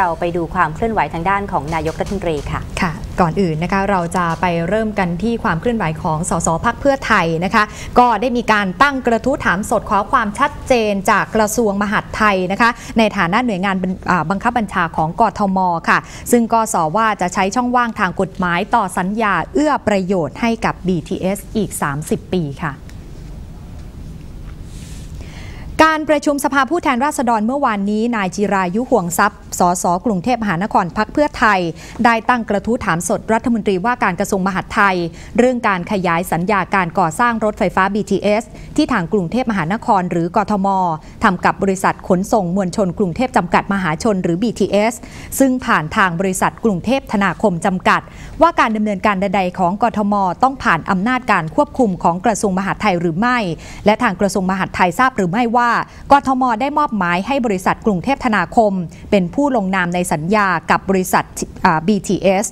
เราไปดูความเคลื่อนไหวทางด้านของนายกรัฐมนตรีค่ะค่ะ ก่อนอื่นนะคะเราจะไปเริ่มกันที่ความเคลื่อนไหวของสสพักเพื่อไทยนะคะ ก็ได้มีการตั้งกระทู้ถามสดขอความชัดเจนจากกระทรวงมหาดไทยนะคะ ในฐานะหน่วยงานบังคับบัญชาของกทมค่ะ ซึ่งก็สอว่าจะใช้ช่องว่างทางกฎหมายต่อสัญญาเอื้อประโยชน์ให้กับ BTS อีก 30 ปีค่ะการประชุมสภาผู้แทนราษฎรเมื่อวานนี้ นายจิรายุห่วงทรัพย์ สสกรุงเทพมหานครพักเพื่อไทย ได้ตั้งกระทู้ถามสดรัฐมนตรีว่าการกระทรวงมหาดไทย เรื่องการขยายสัญญาการก่อสร้างรถไฟฟ้า BTS ที่ทางกรุงเทพมหานครหรือกทมทำกับบริษัทขนส่งมวลชนกรุงเทพจำกัดมหาชนหรือ BTS ซึ่งผ่านทางบริษัทกรุงเทพธนาคมจำกัด ว่าการดำเนินการใดๆของกทม ต้องผ่านอำนาจการควบคุมของกระทรวงมหาดไทยหรือไม่ และทางกระทรวงมหาดไทยทราบหรือไม่ว่ากทม ได้มอบหมายให้บริษัทกรุงเทพธนาคม เป็นผูู้้ลงนามในสัญญากับบริษัท BTS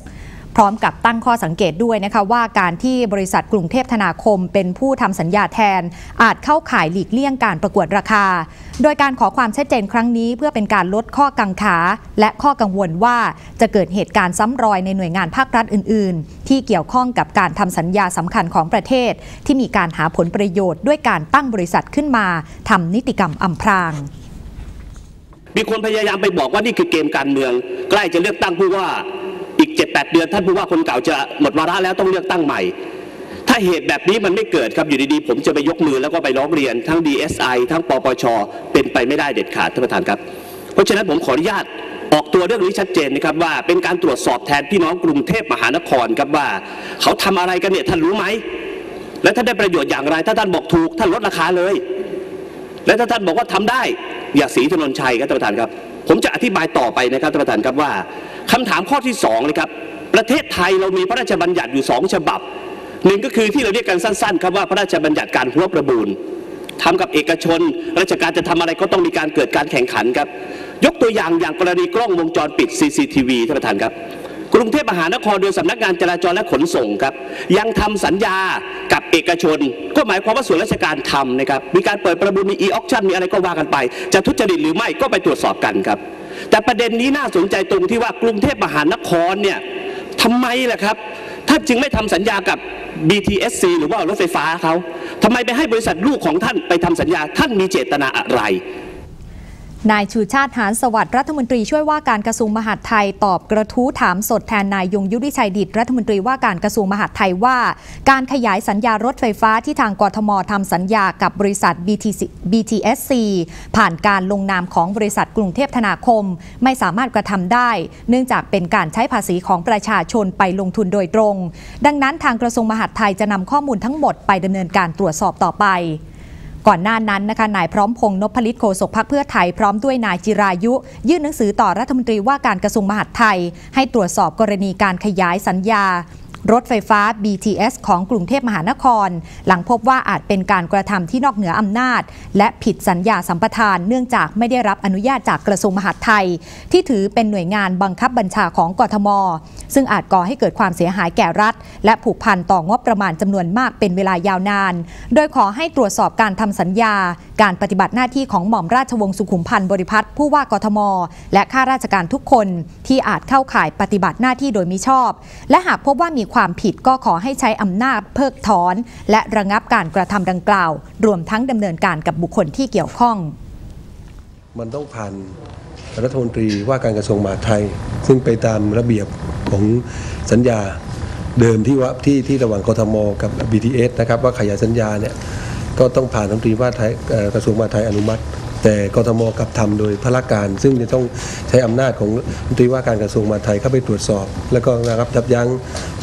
พร้อมกับตั้งข้อสังเกตด้วยนะคะว่าการที่บริษัทกรุงเทพธนาคมเป็นผู้ทำสัญญาแทน อาจเข้าข่ายหลีกเลี่ยงการประกวดราคา โดยการขอความชัดเจนครั้งนี้เพื่อเป็นการลดข้อกังขา และข้อกังวลว่าจะเกิดเหตุการณ์ซ้ำรอยในหน่วยงานภาครัฐอื่น ๆ ที่เกี่ยวข้องกับการทำสัญญาสำคัญของประเทศ ที่มีการหาผลประโยชน์ด้วยการตั้งบริษัทขึ้นมาทำนิติกรรมอำพราง มีคนพยายามไปบอกว่านี่คือเกมการเมือง ใกล้จะเลือกตั้งผู้ว่าอีก7-8เดือนท่านผู้ว่าคนเก่าจะหมดวาระแล้วต้องเลือกตั้งใหม่ ถ้าเหตุแบบนี้มันไม่เกิดครับอยู่ดีๆ ผมจะไปยกมือแล้วก็ไปร้องเรียนทั้ง DSI ทั้งปปชเป็นไปไม่ได้เด็ดขาดท่านประธานครับ เพราะฉะนั้นผมขออนุญาตออกตัวเรื่องนี้ชัดเจนนะครับว่าเป็นการตรวจสอบแทนพี่น้องกรุงเทพมหานครครับว่า เขาทำอะไรกันเนี่ยท่านรู้ไหมและท่านได้ประโยชน์อย่างไร ถ้าท่านบอกถูกท่านลดราคาเลย และถ้าท่านบอกว่าทำได้ อย่าสีถนนชัยครับท่านประธานครับ ผมจะอธิบายต่อไปนะครับท่านประธานครับว่าคำถามข้อที่สองเลยครับประเทศไทยเรามีพระราชบัญญัติอยู่สองฉบับหนึ่งก็คือที่เราเรียกกันสั้นๆ ครับว่าพระราชบัญญัติการหัวประมูลทำกับเอกชน ราชการจะทำอะไรก็ต้องมีการเกิดการแข่งขันครับ ยกตัวอย่างอย่างกรณีกล้องวงจรปิด CCTV ท่านประธานครับ กรุงเทพมหานครโดยสำนักงานจราจรและขนส่งครับ ยังทำสัญญากับเอกชน ก็หมายความว่าส่วนราชการทำนะครับ มีการเปิดประมูลมี e-auction มีอะไรก็ว่ากันไป จะทุจริตหรือไม่ก็ไปตรวจสอบกันครับ แต่ประเด็นนี้น่าสนใจตรงที่ว่ากรุงเทพมหานครเนี่ยทำไมล่ะครับท่านจึงไม่ทำสัญญากับ BTSC หรือว่ารถไฟฟ้าเขาทำไมไปให้บริษัทลูกของท่านไปทำสัญญาท่านมีเจตนาอะไร นายชูชาติหานสวัสดิ์รัฐมนตรีช่วยว่าการกระทรวงมหาดไทยตอบกระทู้ถามสดแทนนายยงยุทธิชัยดิตรัฐมนตรีว่าการกระทรวงมหาดไทยว่า การขยายสัญญารถไฟฟ้าที่ทางกทมทำสัญญากับบริษัท BTSC ผ่านการลงนามของบริษัทกรุงเทพธนาคม ไม่สามารถกระทำได้ เนื่องจากเป็นการใช้ภาษีของประชาชนไปลงทุนโดยตรง ดังนั้นทางกระทรวงมหาดไทยจะนำข้อมูลทั้งหมดไปดำเนินการตรวจสอบต่อไป ก่อนหน้านั้นนะคะนายพร้อมพงษ์นพลิตโฆษกพักเพื่อไทยพร้อมด้วยนายจิรายุ ยื่นหนังสือต่อรัฐมนตรีว่าการกระทรวงมหาดไทย ให้ตรวจสอบกรณีการขยายสัญญา รถไฟฟ้า BTS ของกรุงเทพมหานคร หลังพบว่าอาจเป็นการกระทำที่นอกเหนืออำนาจ และผิดสัญญาสัมปทาน เนื่องจากไม่ได้รับอนุญาตจากกระทรวงมหาดไทย ที่ถือเป็นหน่วยงานบังคับบัญชาของกทม ซึ่งอาจก่อให้เกิดความเสียหายแก่รัฐ และผูกพันต่องบประมาณจำนวนมากเป็นเวลายาวนาน โดยขอให้ตรวจสอบการทำสัญญา การปฏิบัติหน้าที่ของหม่อมราชวงศ์สุขุมพันธ์บริพัตรผู้ว่ากทม และข้าราชการทุกคนที่อาจเข้าข่ายปฏิบัติหน้าที่โดยมิชอบ และหากพบว่ามีความผิดก็ขอให้ใช้อำนาจเพิกถอน และระงับการกระทำดังกล่าว รวมทั้งดำเนินการกับบุคคลที่เกี่ยวข้อง มันต้องผ่านรัฐมนตรีว่าการกระทรวงมหาดไทย ซึ่งไปตามระเบียบของสัญญาเดิมที่ว่าที่ที่ระหว่างกทม กับ BTS นะครับว่าขยายสัญญาเนี่ย ก็ต้องผ่านรัฐมนตรีว่าไทยกระทรวงมหาดไทยอนุมัติ แต่กทมกลับทำโดยพละการ ซึ่งจะต้องใช้อำนาจของรัฐมนตรีว่าการกระทรวงมหาดไทยเข้าไปตรวจสอบ แล้วก็นะครับยับยั้ง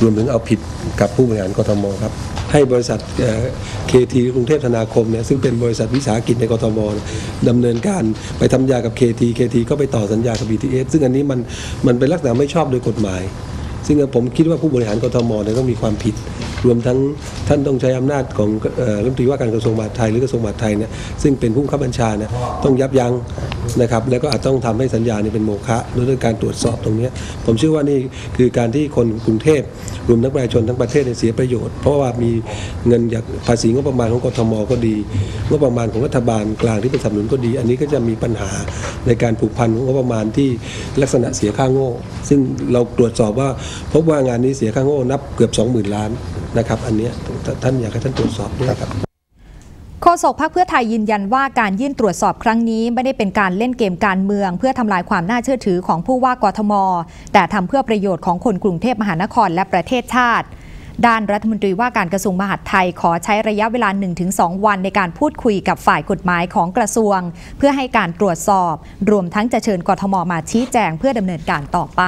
รวมถึงเอาผิดกับผู้บริหารกทมครับให้บริษัทเคทีกรุงเทพธนาคมเนี่ยซึ่งเป็นบริษัทวิสาหกิจในกทมเนี่ยดำเนินการไปทำยากับ KT KT ก็ไปต่อสัญญากับ BTS ซึ่งอันนี้มันมันเป็นลักษณะไม่ชอบโดยกฎหมาย ซึ่งผมคิดว่าผู้บริหารกทมเนี่ยต้องมีความผิด รวมทั้งท่านต้องใช้อำนาจของรัฐมนตรีว่าการกระทรวงมหาดไทยหรือกระทรวงมหาดไทยเนี่ยซึ่งเป็นผู้บับบัญชาเนี่ยต้องยับยั้งนะครับแล้วก็อาจต้องทำให้สัญญาเนี่ยเป็นโมฆะด้วยการตรวจสอบตรงนี้ผมเชื่อว่านี่คือการที่คนกรุงเทพรวมทั้งประชาชนทั้งประเทศเนี่ยเสียประโยชน์ เพราะว่ามีเงินจากภาษีงบประมาณของกทมก็ดีงบประมาณของรัฐบาลกลางที่เป็นสนับสนุนก็ดี อันนี้ก็จะมีปัญหาในการผูกพันของงบประมาณที่ลักษณะเสียค่าโง่ ซึ่งเราตรวจสอบว่าพบว่างานนี้เสียค่าโง่นับเกือบ 20,000 ล้าน นะครับ อันนี้ท่านอยากให้ท่านตรวจสอบด้วยครับโฆษกพรรคเพื่อไทยยืนยันว่าการยื่นตรวจสอบครั้งนี้ ไม่ได้เป็นการเล่นเกมการเมือง เพื่อทำลายความน่าเชื่อถือของผู้ว่ากทม แต่ทำเพื่อประโยชน์ของคนกรุงเทพมหานครและประเทศชาติ ด้านรัฐมนตรีว่าการกระทรวงมหาดไทยขอใช้ระยะเวลา 1-2 วันในการพูดคุยกับฝ่ายกฎหมายของกระทรวง เพื่อให้การตรวจสอบ รวมทั้งจะเชิญกทมมาชี้แจงเพื่อดำเนินการต่อไป